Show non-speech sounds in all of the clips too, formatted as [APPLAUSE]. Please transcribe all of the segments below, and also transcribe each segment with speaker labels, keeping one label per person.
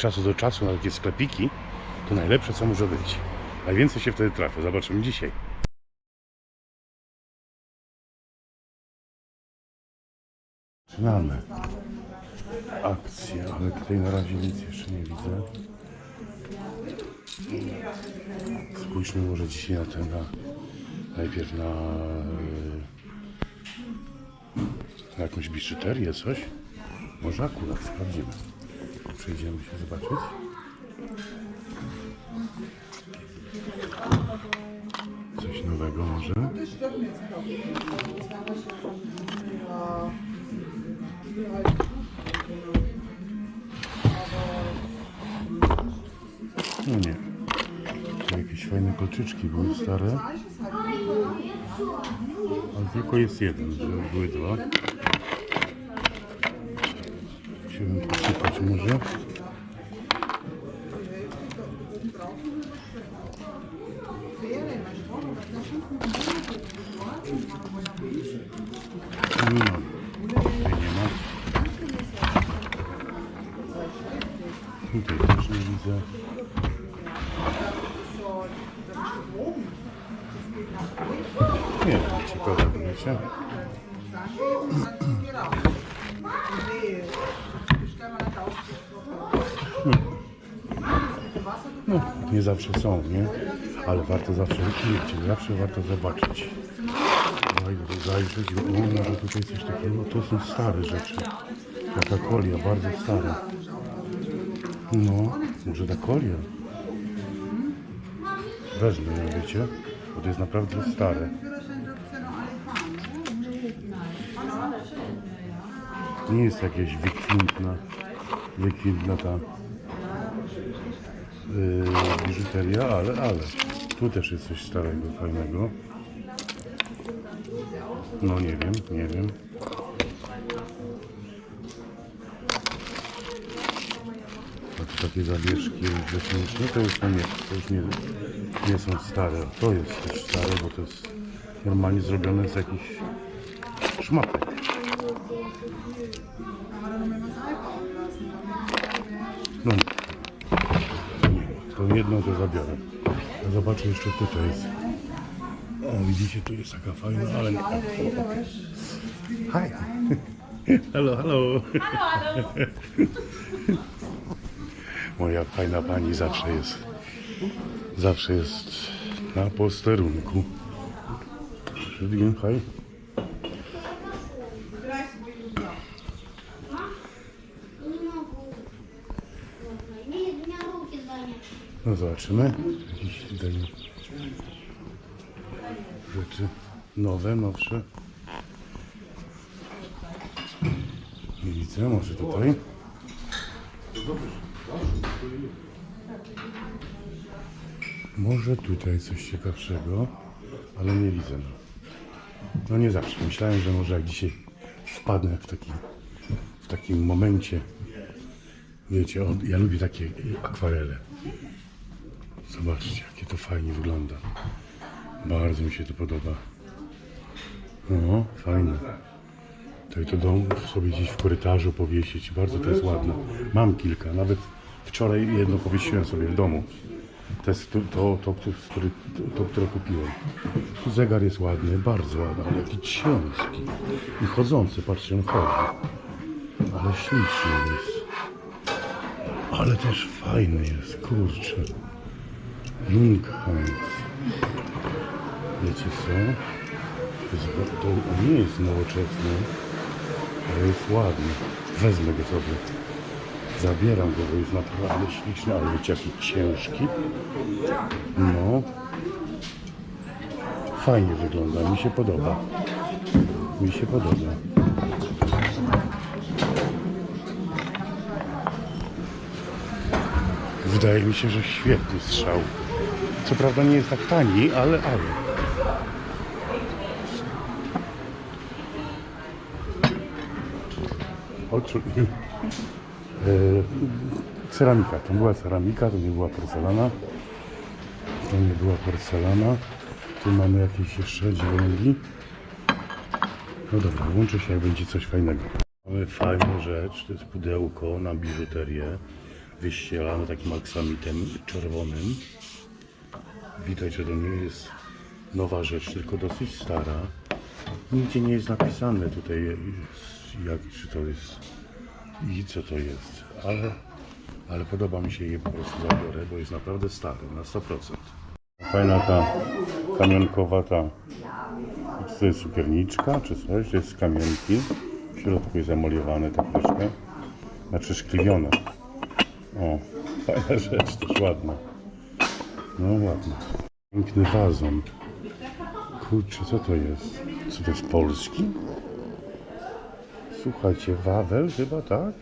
Speaker 1: czasu do czasu na takie sklepiki, to najlepsze co może być. Najwięcej się wtedy trafia. Zobaczymy dzisiaj. Zaczynamy akcję, ale tutaj na razie nic jeszcze nie widzę. Spójrzmy może dzisiaj na ten, na, najpierw na, na jakąś biżuterię, coś. Może akurat sprawdzimy. Przejdziemy się zobaczyć. Coś nowego może. No nie. Tu jakieś fajne kolczyczki były stare. Ale tylko jest jeden, że były dwa. Chciałbym posypać może. Nie zawsze są, nie? Ale warto zawsze wiecie, zawsze warto zobaczyć. Zaj- Zajrzeć, o, może tutaj coś takiego. To są stare rzeczy. Taka kolia, bardzo stara. No, może ta kolia. Wezmę ją, wiecie? Bo to jest naprawdę stare. Nie jest jakieś wykwintna, wykwintna ta yy, biżuteria, ale, ale. Tu też jest coś starego, fajnego. No nie wiem, nie wiem. Takie zawieszki wiosenniczne, to już no nie, to już nie, nie są stare. To jest też stare, bo to jest normalnie zrobione z jakichś szmatek. To jedno to zabiorę. Zobaczę jeszcze tutaj jest. O, widzicie, tu jest taka fajna, ale nie. Hi. [LAUGHS] Hello, hello. [LAUGHS] Moja fajna pani zawsze jest. Zawsze jest na posterunku. Przyszedłem, No zobaczymy. Jakieś tutaj rzeczy nowe, nowsze. Nie widzę, może tutaj. Może tutaj coś ciekawszego, ale nie widzę. No, no nie zawsze. Myślałem, że może jak dzisiaj wpadnę w taki, w takim momencie. Wiecie, ja lubię takie akwarele. Zobaczcie, jakie to fajnie wygląda. Bardzo mi się to podoba. No, fajne. To i to dom sobie gdzieś w korytarzu powiesić. Bardzo to jest ładne. Mam kilka. Nawet wczoraj jedno powiesiłem sobie w domu. To jest to, to, to, który, to które kupiłem. Tu zegar jest ładny, bardzo ładny, ale jaki ciężki. I chodzący, patrzcie, on chodzi. Ale śliczny jest. Ale też fajny jest, kurczę. Junghans. Wiecie co? To, to nie jest nowoczesny, ale jest ładny. Wezmę go sobie. Zabieram go, bo jest naprawdę śliczny, ale wiecie jaki ciężki. No. Fajnie wygląda, mi się podoba. Mi się podoba. Wydaje mi się, że świetny strzał. Co prawda nie jest tak tani, ale ale. Oczu... E, ceramika. To była ceramika, to nie była porcelana. To nie była porcelana. Tu mamy jakieś jeszcze dźwięki. No dobra, włączę się jak będzie coś fajnego. Mamy fajną rzecz, to jest pudełko na biżuterię. wyścielane takim aksamitem czerwonym. Widać, że to nie jest nowa rzecz, tylko dosyć stara. Nigdzie nie jest napisane tutaj, jak, czy to jest i co to jest, ale, ale podoba mi się je po prostu zabiorę, bo jest naprawdę stary, na 100%. Fajna ta kamionkowa ta, to jest cukierniczka czy coś, jest z kamienki, w środku jest zamoliowane tak troszkę, znaczy szkliwione. O, fajna rzecz, też ładna. No ładna. Piękny wazon. Kurczę, co to jest? Co to jest polski? Słuchajcie, Wawel chyba, tak?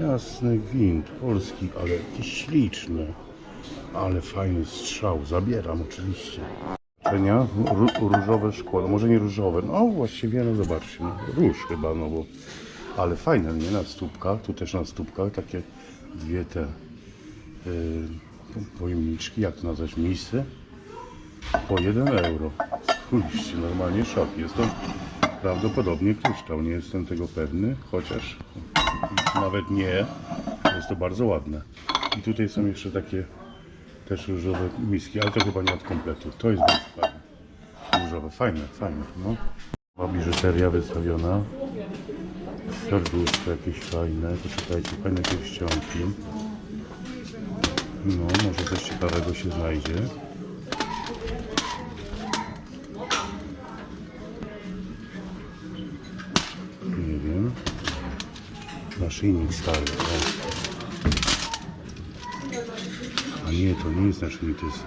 Speaker 1: Jasny gwint, polski, ale śliczny. Ale fajny strzał, zabieram oczywiście. Czenia, Ró- różowe szkło, no może nie różowe, no właściwie, no zobaczcie, no, róż chyba, no bo, ale fajne, nie, na stópkach, tu też na stópkach, takie dwie te yy, pojemniczki, jak to nazwać, misy, po 1 euro. Spójrzcie, normalnie szok. Jest to prawdopodobnie kryształ, nie jestem tego pewny, chociaż nawet nie, jest to bardzo ładne. I tutaj są jeszcze takie też różowe miski, ale to chyba nie od kompletu. To jest bardzo fajne. Różowe, fajne, fajne. No. Biżuteria wystawiona. Serduszko jakieś fajne. Poczekajcie, fajne pierścionki. No, może coś ciekawego się znajdzie. Nie wiem. Naszyjnik stary. O. A nie, to nie jest naszyjnik, to jest...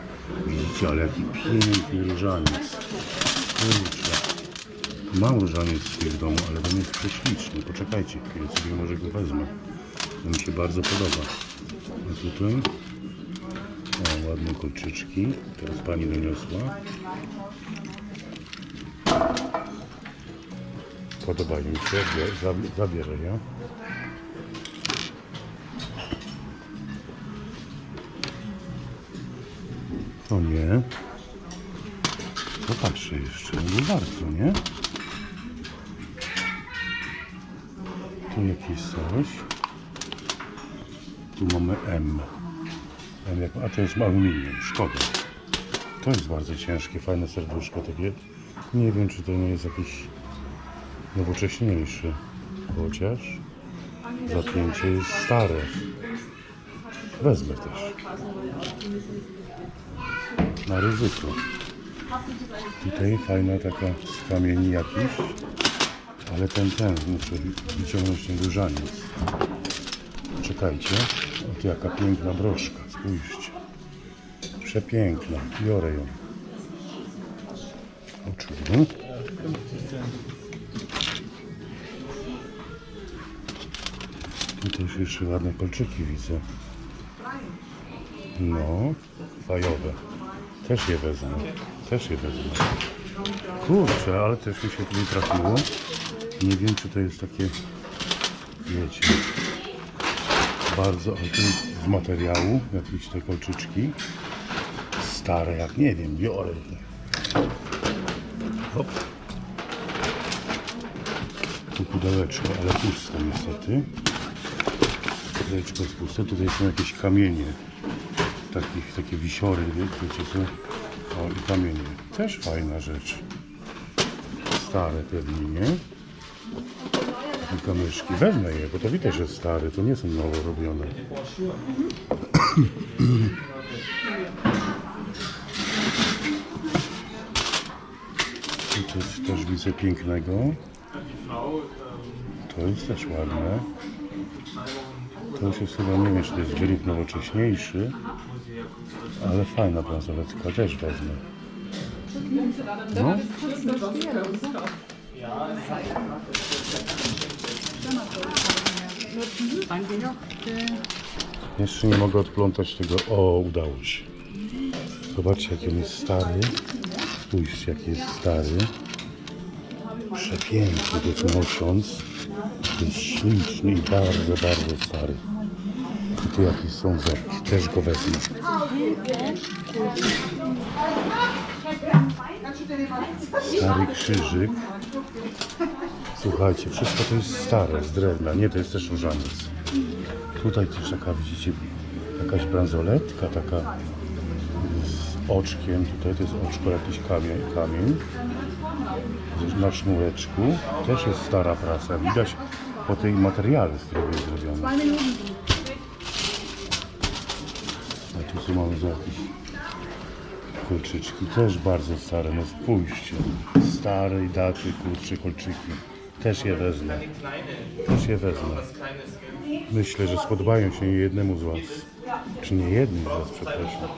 Speaker 1: Widzicie, ale jaki piękny różaniec. Kurczę. Mam różaniec w domu, ale to jest prześliczny. Poczekajcie chwilę, sobie może go wezmę. To mi się bardzo podoba. A tutaj... O, ładne kolczyczki. Teraz pani doniosła. Podobają mi się, Zab- zabierę je. To nie. Popatrzę jeszcze, no warto, nie? Tu jakieś coś. Tu mamy M. A to jest aluminium, szkoda. To jest bardzo ciężkie, fajne serduszko takie. Nie wiem, czy to nie jest jakiś nowocześniejszy. Chociaż zapięcie jest stare. Wezmę też. Na ryzyko. Tutaj fajna taka z kamieni jakiś. Ale ten, ten, muszę wyciągnąć ten różaniec. Czekajcie. Oto jaka piękna broszka. Spójrzcie. Przepiękna. Biorę ją. Oczu. Tu też jeszcze ładne kolczyki widzę. No, fajowe. Też je wezmę. Też je wezmę. Kurczę, ale też mi się tutaj trafiło. Nie wiem, czy to jest takie, wiecie, bardzo, z materiału, jakieś te kolczyczki. Stare, jak nie wiem, biorę je. Hop. Tu pudełeczko, ale puste niestety. Pudełeczko jest puste. Tutaj są jakieś kamienie. Takich, takie wisiory, wie- wiecie co? O, i kamienie. Też fajna rzecz. Stare pewnie, nie? I kamyszki. Wezmę je, bo to widać, że stare. To nie są nowo robione. Tu coś też widzę pięknego. To jest też ładne. To już jest chyba, nie wiem, czy to jest wynik nowocześniejszy, ale fajna bransoletka, też wezmę. No. Jeszcze nie mogę odplątać tego. O, udało się. Zobaczcie, jaki on jest stary. Spójrzcie, jaki jest stary. Przepiękny, to jest mosiąc. Jest śliczny i bardzo, bardzo stary. I tu jakieś są zerki. Też go wezmę. Stary krzyżyk. Słuchajcie, wszystko to jest stare, z drewna. Nie, to jest też różaniec. Tutaj też taka, widzicie, jakaś bransoletka, taka z oczkiem. Tutaj to jest oczko, jakiś kamień, kamień na sznureczku. Też jest stara praca. Widać po tej materiale, z którego jest zrobiona. A tu są mamy za jakieś kolczyczki. Też bardzo stare. No spójrzcie. Starej daty, kurcze kolczyki. Też je wezmę. Też je wezmę. Myślę, że spodobają się jednemu z Was. Czy nie jednym z Was, przepraszam.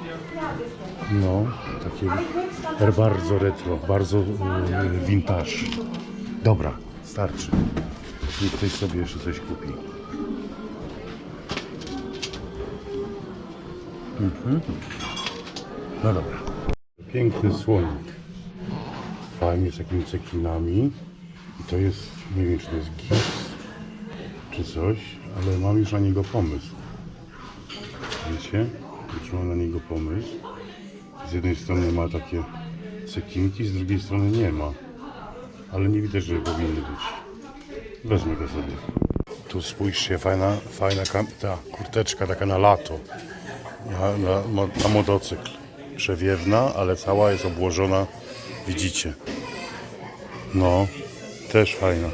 Speaker 1: No, takie bardzo retro, bardzo yy, vintage. Dobra, starczy. Niech ktoś sobie jeszcze coś kupi. Mhm. No dobra. Piękny słonik. Fajnie z jakimiś cekinami. I to jest, nie wiem czy to jest gips czy coś, ale mam już na niego pomysł. Wiecie? Już mam na niego pomysł. Z jednej strony ma takie cekinki, z drugiej strony nie ma. Ale nie widać, że powinny być. Wezmę go sobie. Tu spójrzcie, fajna, fajna ta kurteczka taka na lato. Na, na, na motocykl. Przewiewna, ale cała jest obłożona, widzicie. No, też fajna.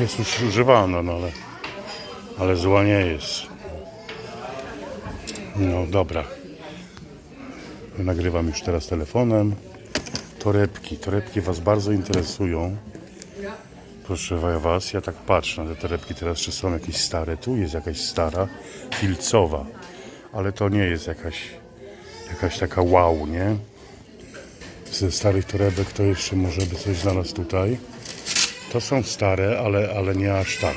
Speaker 1: Jest już używana, no ale, ale zła nie jest. No dobra. Nagrywam już teraz telefonem. Torebki. Torebki Was bardzo interesują. Proszę Was, ja tak patrzę na te torebki teraz, czy są jakieś stare. Tu jest jakaś stara, filcowa. Ale to nie jest jakaś, jakaś taka wow, nie? Ze starych torebek to jeszcze może by coś znalazł tutaj. To są stare, ale, ale nie aż tak.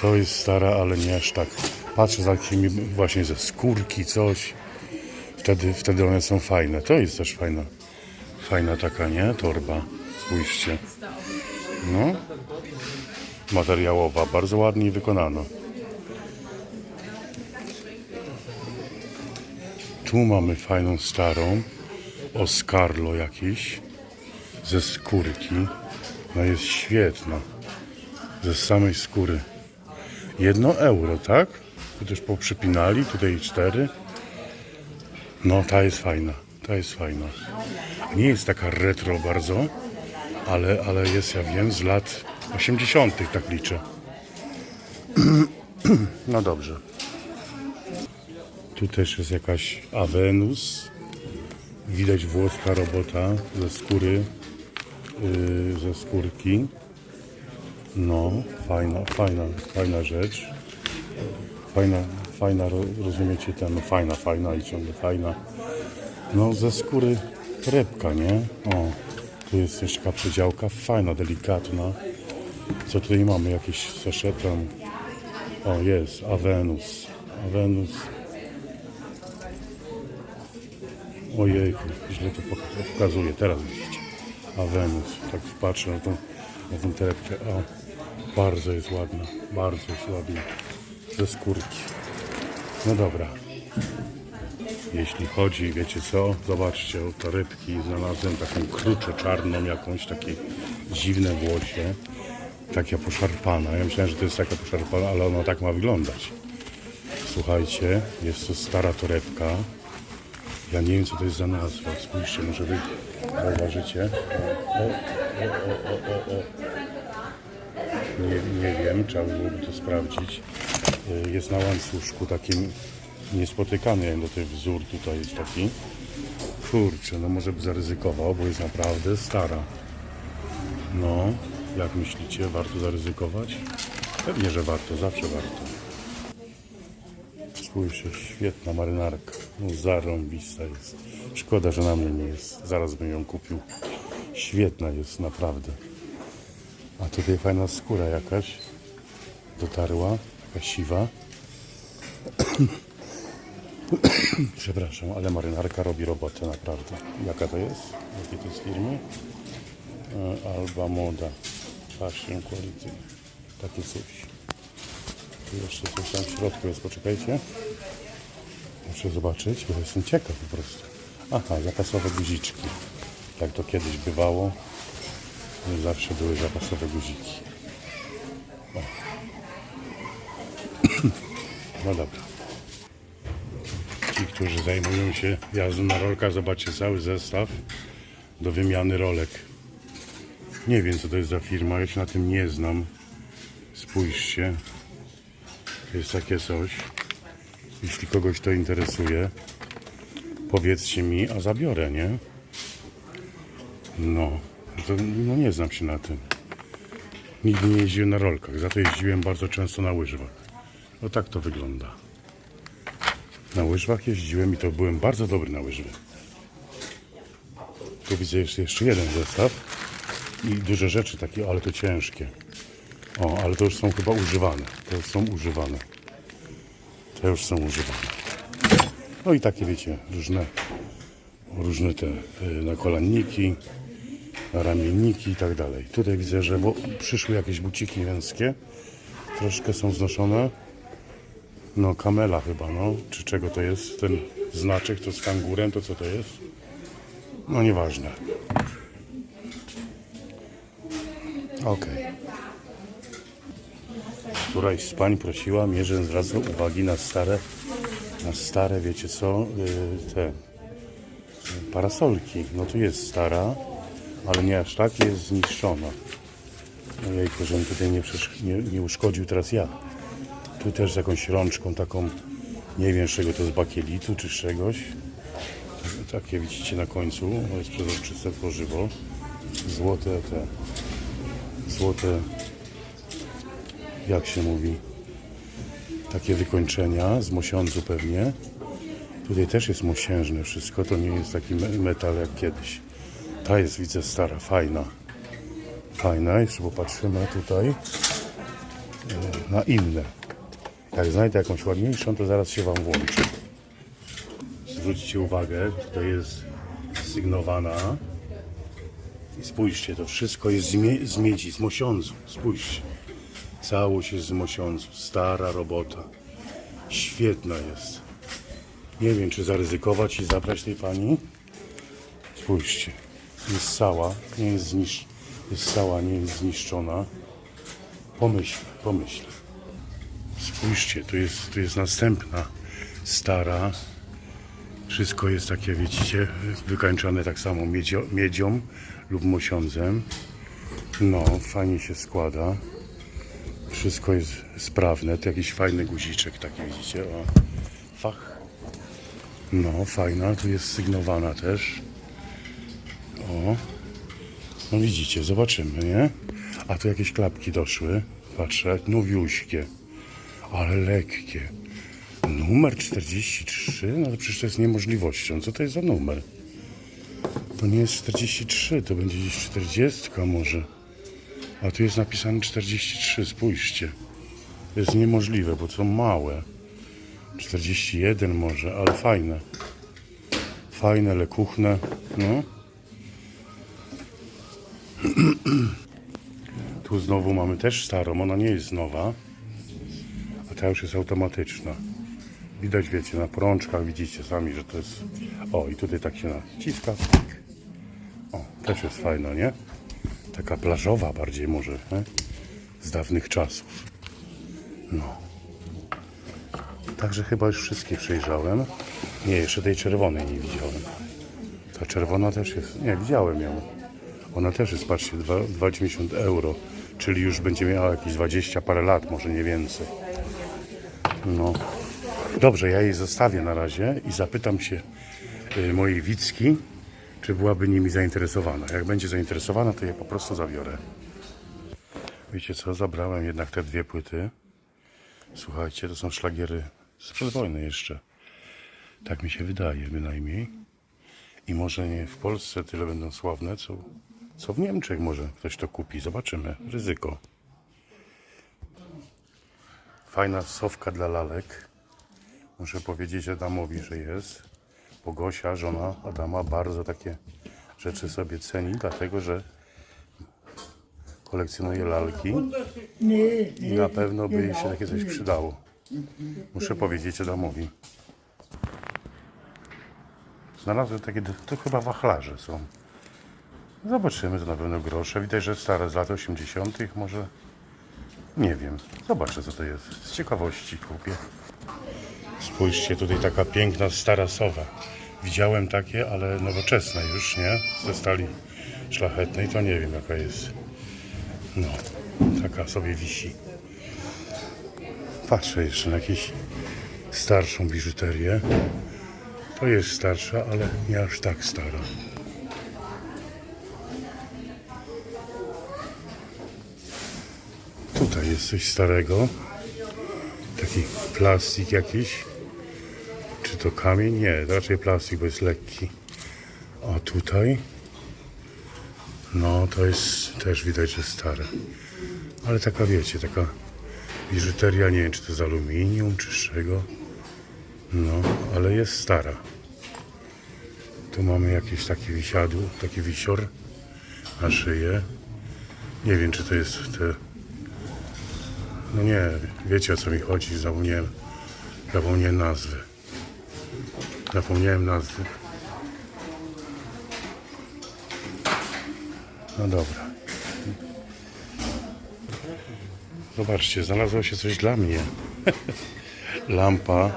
Speaker 1: To jest stara, ale nie aż tak. Patrzę za jakimi właśnie ze skórki coś. Wtedy, wtedy one są fajne. To jest też fajna, fajna taka, nie? Torba. Spójrzcie. No. Materiałowa. Bardzo ładnie wykonana. Tu mamy fajną starą. Oscarlo jakiś. Ze skórki. No jest świetna. Ze samej skóry. Jedno euro, tak? Tu też poprzypinali, tutaj cztery. No, ta jest fajna. Ta jest fajna. Nie jest taka retro bardzo, ale, ale jest, ja wiem, z lat 80. tak liczę. [CLEARS THROAT] No dobrze. Tu też jest jakaś Avenus. Widać włoska robota ze skóry, yy, ze skórki. No, fajna, fajna, fajna rzecz. Fajna, fajna, ro- rozumiecie ten, no fajna, fajna i ciągle fajna. No, ze skóry torebka, nie? O, tu jest jeszcze taka przedziałka, fajna, delikatna. Co tutaj mamy? Jakieś saszetem. O, jest, Avenus. Avenus. Ojejku, źle to pok- pokazuje, teraz widzicie. Avenus, tak patrzę na tą, na tą. O, bardzo jest ładna, bardzo jest ładna. Ze skórki. No dobra. Jeśli chodzi, wiecie co, zobaczcie, o torebki znalazłem taką kruczę czarną jakąś, takie dziwne włosie, taka poszarpana. Ja myślałem, że to jest taka poszarpana, ale ona tak ma wyglądać. Słuchajcie, jest to stara torebka. Ja nie wiem, co to jest za nazwa. Spójrzcie, może wy zauważycie. O, o, o, o, o. Nie, nie wiem, trzeba by byłoby to sprawdzić. Y, Jest na łańcuszku takim niespotykany, do tej wzór tutaj jest taki. Kurczę, no może by zaryzykował, bo jest naprawdę stara. No, jak myślicie, warto zaryzykować? Pewnie, że warto, zawsze warto. Spójrzcie, świetna marynarka. No, zarąbista jest. Szkoda, że na mnie nie jest. Zaraz bym ją kupił. Świetna jest, naprawdę. A tutaj fajna skóra jakaś dotarła, taka siwa. [CLEARS THROAT] Przepraszam, ale marynarka robi robotę naprawdę. Jaka to jest? Jakie to jest firmy? E, Alba Moda Fashion Quality. Takie coś. Jeszcze coś tam w środku jest, poczekajcie. Muszę zobaczyć, bo jestem ciekaw po prostu. Aha, zapasowe guziczki. Jak to kiedyś bywało, zawsze były zapasowe guziki. O. No dobra. Ci, którzy zajmują się jazdą na rolkach, zobaczcie cały zestaw do wymiany rolek. Nie wiem, co to jest za firma, ja się na tym nie znam. Spójrzcie. Jest takie coś. Jeśli kogoś to interesuje, powiedzcie mi, a zabiorę, nie? No, to, no nie znam się na tym. Nigdy nie jeździłem na rolkach, za to jeździłem bardzo często na łyżwach. No tak to wygląda. Na łyżwach jeździłem i to byłem bardzo dobry na łyżwy. Tu widzę jeszcze, jeszcze jeden zestaw i duże rzeczy takie, ale to ciężkie. O, ale to już są chyba używane. To już są używane. To już są używane. No i takie wiecie, różne, różne te y, nakolanniki, ramienniki i tak dalej. Tutaj widzę, że bo przyszły jakieś buciki męskie. Troszkę są znoszone. No, kamela chyba, no. Czy czego to jest? Ten znaczek to z kangurem, to co to jest? No, nieważne. Okej. Któraś z pań prosiła mnie, żebym zwracał uwagi na stare, na stare, wiecie co, yy, te parasolki. No tu jest stara, ale nie aż tak, jest zniszczona. Ojejku, żebym tutaj nie, nie, nie uszkodził teraz ja. Tu też z jakąś rączką taką, nie wiem czego to z bakielitu czy czegoś. Takie widzicie na końcu, jest przezroczyste tworzywo. Złote te, złote, jak się mówi, takie wykończenia z mosiądzu pewnie. Tutaj też jest mosiężne wszystko, to nie jest taki me- metal jak kiedyś. Ta jest widzę stara, fajna. Fajna, jeszcze popatrzymy tutaj e, na inne. Jak znajdę jakąś ładniejszą, to zaraz się Wam włączę. Zwróćcie uwagę, tutaj jest sygnowana. I spójrzcie, to wszystko jest z, mie- z miedzi, z mosiądzu. Spójrzcie. Całość jest z mosiądzu. Stara robota. Świetna jest. Nie wiem, czy zaryzykować i zabrać tej pani. Spójrzcie. Jest cała, nie jest zniszczona. Jest cała, nie jest zniszczona. Pomyśl, pomyśl. Spójrzcie, tu jest, tu jest następna stara. Wszystko jest takie, widzicie, wykańczane tak samo miedzio, miedzią lub mosiądzem. No, fajnie się składa. Wszystko jest sprawne. Tu jakiś fajny guziczek taki, widzicie, o. Fach. No, fajna. Tu jest sygnowana też. O. No widzicie, zobaczymy, nie? A tu jakieś klapki doszły. Patrzę, nowiuśkie. Ale lekkie. Numer 43? No to przecież to jest niemożliwością. Co to jest za numer? To nie jest 43, to będzie gdzieś 40 może. A tu jest napisane 43, spójrzcie. Jest niemożliwe, bo są małe. 41 może, ale fajne. Fajne, lekuchne. No. [CLEARS THROAT] Tu znowu mamy też starą, ona nie jest nowa, a ta już jest automatyczna. Widać, wiecie, na porączkach widzicie sami, że to jest... O, i tutaj tak się naciska. O, też jest fajna, nie? Taka plażowa bardziej może, nie? Z dawnych czasów. No. Także chyba już wszystkie przejrzałem. Nie, jeszcze tej czerwonej nie widziałem. Ta czerwona też jest. Nie, widziałem ją. Ona też jest, patrzcie, dwa- 2,90 euro. Czyli już będzie miała jakieś 20 parę lat, może nie więcej. No. Dobrze, ja jej zostawię na razie i zapytam się y, mojej Wicki, czy byłaby nimi zainteresowana. Jak będzie zainteresowana, to je po prostu zabiorę. Wiecie co, zabrałem jednak te dwie płyty. Słuchajcie, to są szlagiery sprzed wojny jeszcze. Tak mi się wydaje bynajmniej. I może nie w Polsce tyle będą sławne, co, co w Niemczech może ktoś to kupi. Zobaczymy. Ryzyko. Fajna sowka dla lalek. Muszę powiedzieć Adamowi, że jest. Bo Gosia, żona Adama, bardzo takie rzeczy sobie ceni, dlatego że kolekcjonuje lalki i na pewno by jej się takie coś przydało. Muszę powiedzieć Adamowi. Znalazłem takie, to chyba wachlarze są. Zobaczymy, to na pewno grosze. Widać, że stare z lat 80. może. Nie wiem. Zobaczę co to jest. Z ciekawości kupię. Spójrzcie, tutaj taka piękna stara sowa. Widziałem takie, ale nowoczesne już, nie? Ze stali szlachetnej, to nie wiem jaka jest. No, taka sobie wisi. Patrzę jeszcze na jakąś starszą biżuterię. To jest starsza, ale nie aż tak stara. Tutaj jest coś starego. Taki plastik jakiś. Czy to kamień? Nie, raczej plastik, bo jest lekki. A tutaj? No, to jest też widać, że stare. Ale taka, wiecie, taka biżuteria, nie wiem, czy to z aluminium, czy z czego. No, ale jest stara. Tu mamy jakieś takie wisiadło, taki wisior na szyję. Nie wiem, czy to jest te... No nie, wiecie o co mi chodzi, zapomniałem, zapomniałem nazwy. Zapomniałem nazwy. No dobra. Zobaczcie, znalazło się coś dla mnie. [LAUGHS] Lampa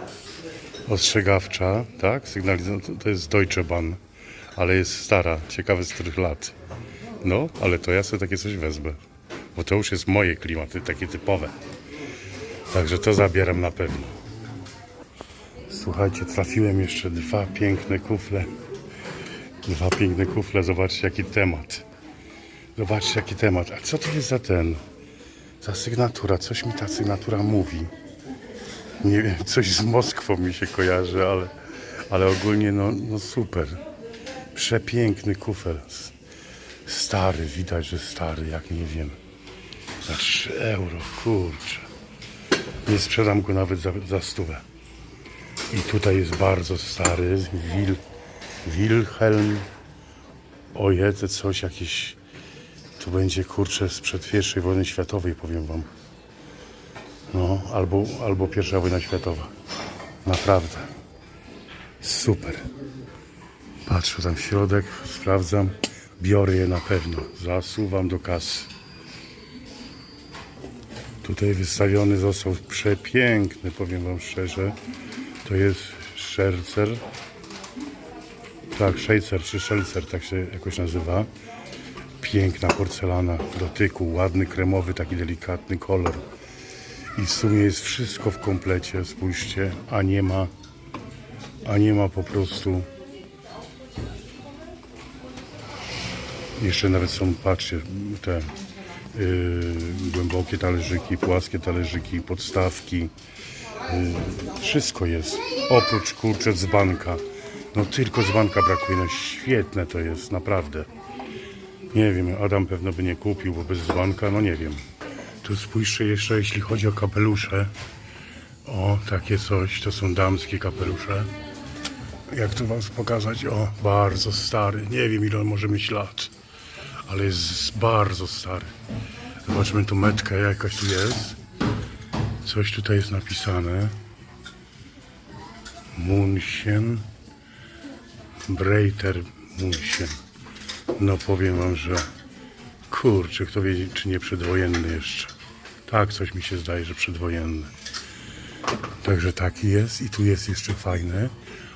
Speaker 1: ostrzegawcza, tak? Sygnalizacja, to jest Deutsche Bahn, ale jest stara, ciekawe z których lat. No, ale to ja sobie takie coś wezmę, bo to już jest moje klimaty, takie typowe. Także to zabieram na pewno. Słuchajcie, trafiłem jeszcze dwa piękne kufle. Dwa piękne kufle, zobaczcie jaki temat. Zobaczcie jaki temat. A co to jest za ten? Za sygnatura, coś mi ta sygnatura mówi. Nie wiem, coś z Moskwą mi się kojarzy, ale, ale ogólnie no, no super. Przepiękny kufel. Stary, widać, że stary, jak nie wiem. Za 3 euro, kurczę. Nie sprzedam go nawet za, za stówę. I tutaj jest bardzo stary Wil, Wilhelm. Oje, to coś jakieś. Tu będzie kurczę sprzed I wojny światowej, powiem wam. No, albo, albo pierwsza wojna światowa. Naprawdę. Super. Patrzę tam w środek, sprawdzam. Biorę je na pewno. Zasuwam do kasy. Tutaj wystawiony został przepiękny, powiem wam szczerze. To jest szercer. Tak, szejcer czy szelcer, tak się jakoś nazywa. Piękna porcelana w dotyku, ładny kremowy, taki delikatny kolor. I w sumie jest wszystko w komplecie, spójrzcie, a nie ma, a nie ma po prostu. Jeszcze nawet są, patrzcie, te yy, głębokie talerzyki, płaskie talerzyki, podstawki. Wszystko jest, oprócz kurczę z banka. No tylko z banka brakuje, no świetne to jest, naprawdę. Nie wiem, Adam pewno by nie kupił, bo bez dzbanka, no nie wiem. Tu spójrzcie jeszcze, jeśli chodzi o kapelusze. O, takie coś, to są damskie kapelusze. Jak tu wam pokazać? O, bardzo stary. Nie wiem, ile on może mieć lat, ale jest bardzo stary. Zobaczmy tu metkę, jakaś tu jest. Coś tutaj jest napisane. Munchen. Breiter Munchen. No powiem wam, że kurczę, kto wie, czy nie przedwojenny jeszcze. Tak, coś mi się zdaje, że przedwojenny. Także taki jest i tu jest jeszcze fajne.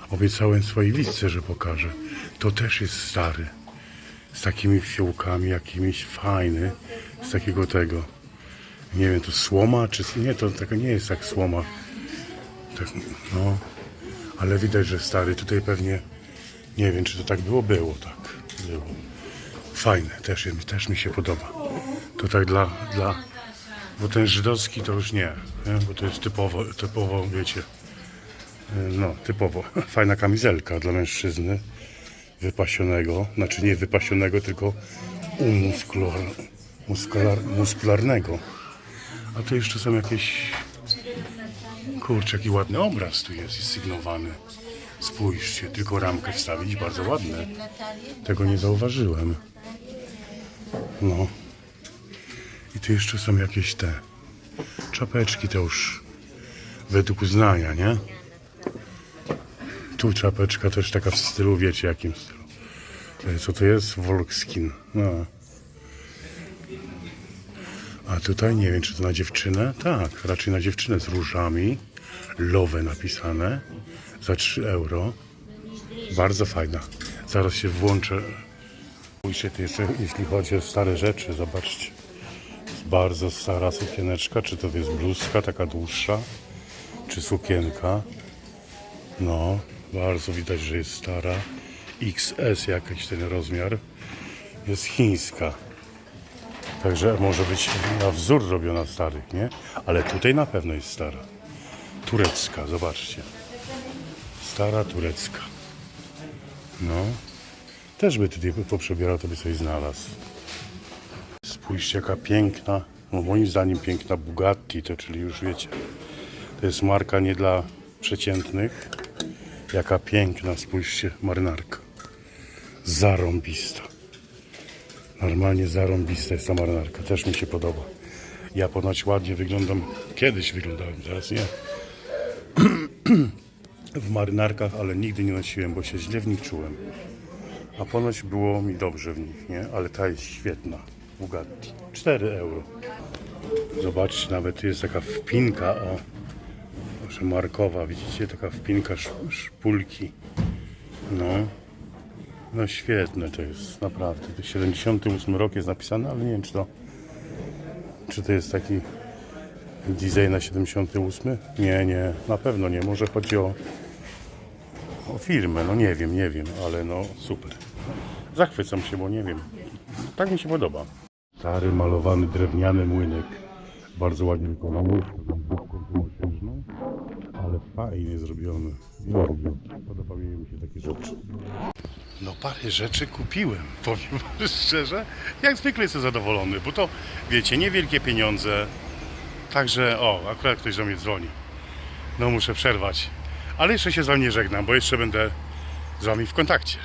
Speaker 1: Obiecałem swojej widzce, że pokażę. To też jest stary. Z takimi fiołkami jakimiś fajny. Z takiego tego. Nie wiem, to słoma, czy nie, to taka nie jest tak słoma. Tak, no, ale widać, że stary. Tutaj pewnie, nie wiem, czy to tak było, było tak. Było. Fajne, też, też mi się podoba. To tak dla, dla, bo ten żydowski to już nie, nie? bo to jest typowo, typowo, wiecie, y, no, typowo. [LAUGHS] Fajna kamizelka dla mężczyzny wypasionego, znaczy nie wypasionego, tylko umuskular, muskular, muskularnego. A tu jeszcze są jakieś, kurczę, jaki ładny obraz tu jest, jest sygnowany. Spójrzcie, tylko ramkę wstawić, bardzo ładne. Tego nie zauważyłem. No. I tu jeszcze są jakieś te czapeczki, to już według uznania, nie? Tu czapeczka też taka w stylu, wiecie jakim stylu. E, Co to jest? Volkskin. No. A tutaj nie wiem, czy to na dziewczynę? Tak, raczej na dziewczynę z różami. Love napisane. Za 3 euro. Bardzo fajna. Zaraz się włączę. Spójrzcie, jeszcze, jeśli chodzi o stare rzeczy, zobaczcie. Jest bardzo stara sukieneczka. Czy to jest bluzka taka dłuższa? Czy sukienka? No, bardzo widać, że jest stara. XS jakiś ten rozmiar. Jest chińska. Także może być na wzór robiona starych, nie? Ale tutaj na pewno jest stara. Turecka, zobaczcie. Stara turecka. No. Też by tutaj poprzebierał, to by coś znalazł. Spójrzcie, jaka piękna, no moim zdaniem piękna Bugatti, to czyli już wiecie, to jest marka nie dla przeciętnych. Jaka piękna, spójrzcie, marynarka. Zarąbista. Normalnie zarąbista jest ta marynarka, też mi się podoba. Ja ponoć ładnie wyglądam, kiedyś wyglądałem, teraz nie. [CLEARS THROAT] W marynarkach, ale nigdy nie nosiłem, bo się źle w nich czułem. A ponoć było mi dobrze w nich, nie? Ale ta jest świetna. Bugatti. 4 euro. Zobaczcie, nawet jest taka wpinka, o. Proszę, markowa, widzicie? Taka wpinka sz- szpulki. No. No świetne to jest, naprawdę. To 78 rok jest napisane, ale nie wiem, czy to... Czy to jest taki design na 78? Nie, nie, na pewno nie. Może chodzi o o firmę, no nie wiem, nie wiem, ale no super. Zachwycam się, bo nie wiem. Tak mi się podoba. Stary, malowany, drewniany młynek. Bardzo ładnie wykonany. Ale fajnie zrobiony. Lubię. Podobały mi się takie rzeczy. No parę rzeczy kupiłem, [LAUGHS] powiem szczerze. Jak zwykle jestem zadowolony, bo to, wiecie, niewielkie pieniądze. Także, o, akurat ktoś do mnie dzwoni. No muszę przerwać. Ale jeszcze się z wami nie żegnam, bo jeszcze będę z wami w kontakcie.